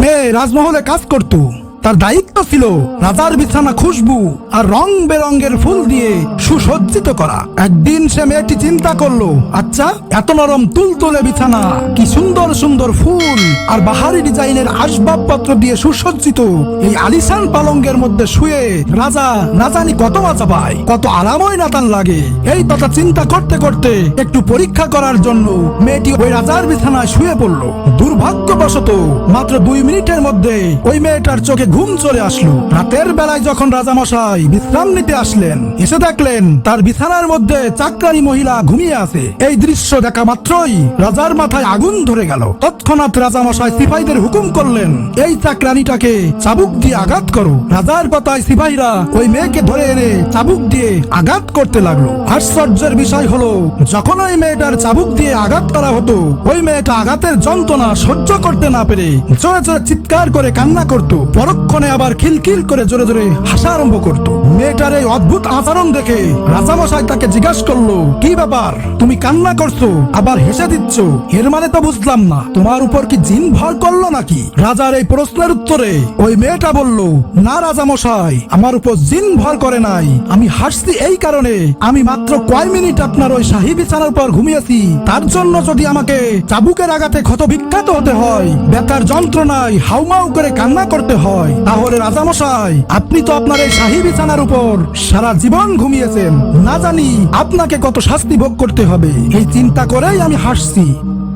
মেয়ে রাজমহলে কাজ করত। তার দায়িত্ব ছিল রাজার বিছানা খুশবু আর রং বেরঙ্গের ফুল দিয়ে সুসজ্জিত করা। একদিন সে মেয়েটি চিন্তা করল আচ্ছা এত নরম তুল তুলতুলে বিছানা, কি সুন্দর ফুল আর বাহারি ডিজাইনের আসবাবপত্র দিয়ে সুসজ্জিত এই আলিশান পালঙ্গের মধ্যে শুয়ে রাজা না জানি কত মজা পায়, কত আরামই না তার লাগে। এই কথা চিন্তা করতে করতে একটু পরীক্ষা করার জন্য মেয়েটি ওই রাজার বিছানায় শুয়ে পড়ল। দুর্ভাগ্যবশত মাত্র দুই মিনিটের মধ্যে ওই মেয়েটার চোখে ঘুম চলে আসলো। রাতের বেলায় যখন রাজা মশাই বিশ্রাম নিতে আসলেন, এসে দেখলেন তার বিছানার মধ্যে চাকরানি মহিলা ঘুমিয়ে আছে। এই দৃশ্য দেখা মাত্রই রাজার মাথায় আগুন ধরে গেল। তৎক্ষণাৎ রাজা মশাই সিপাহীদের হুকুম করলেন, এই চাকরানিটাকে চাবুক দিয়ে আঘাত করো। রাজার পাতায় সিপাহীরা ওই মেয়েকে ধরে এনে চাবুক দিয়ে আঘাত করতে লাগল। আশ্চর্যের বিষয় হলো, যখন ওই মেয়েটার চাবুক দিয়ে আঘাত করা হতো, ওই মেয়েটা আঘাতের যন্ত্রণা সহ্য করতে না পেরে জোরে জোরে চিৎকার করে কান্না করত। পরক্ষণে আবার খিলখিল করে জোরে জোরে হাসা আরম্ভ করত। মেয়েটার এই অদ্ভুত আচরণ দেখে রাজামশাই তাকে জিজ্ঞাসা করল, কি ব্যাপার? তুমি কান্না করছ, আবার হেসে দিচ্ছ? এর মানে তো বুঝলাম তোমার উপর কি জিন ভর করল নাকি? রাজার এই প্রশ্নের উত্তরে ওই মেয়েটা বলল, না রাজামশাই আমার উপর জিন ভর করে নাই। আমি হাসছি এই কারণে। আমি মাত্র কয় মিনিট আপনার ওই শাহী বিছানার পর ঘুমিয়েছি। তার জন্য যদি আমাকে চাবুকের আঘাতে ক্ষত বিখ্যাত হতে হয়, ব্যথার যন্ত্রণায় হাউমাউ করে কান্না করতে হয়, তাহলে রাজামশাই আপনি তো আপনার এই শাহী বিছানার উপর সারা জীবন ঘুমিয়েছেন। না জানি আপনাকে কত শাস্তি ভোগ করতে হবে। এই চিন্তা করেই আমি হাসছি।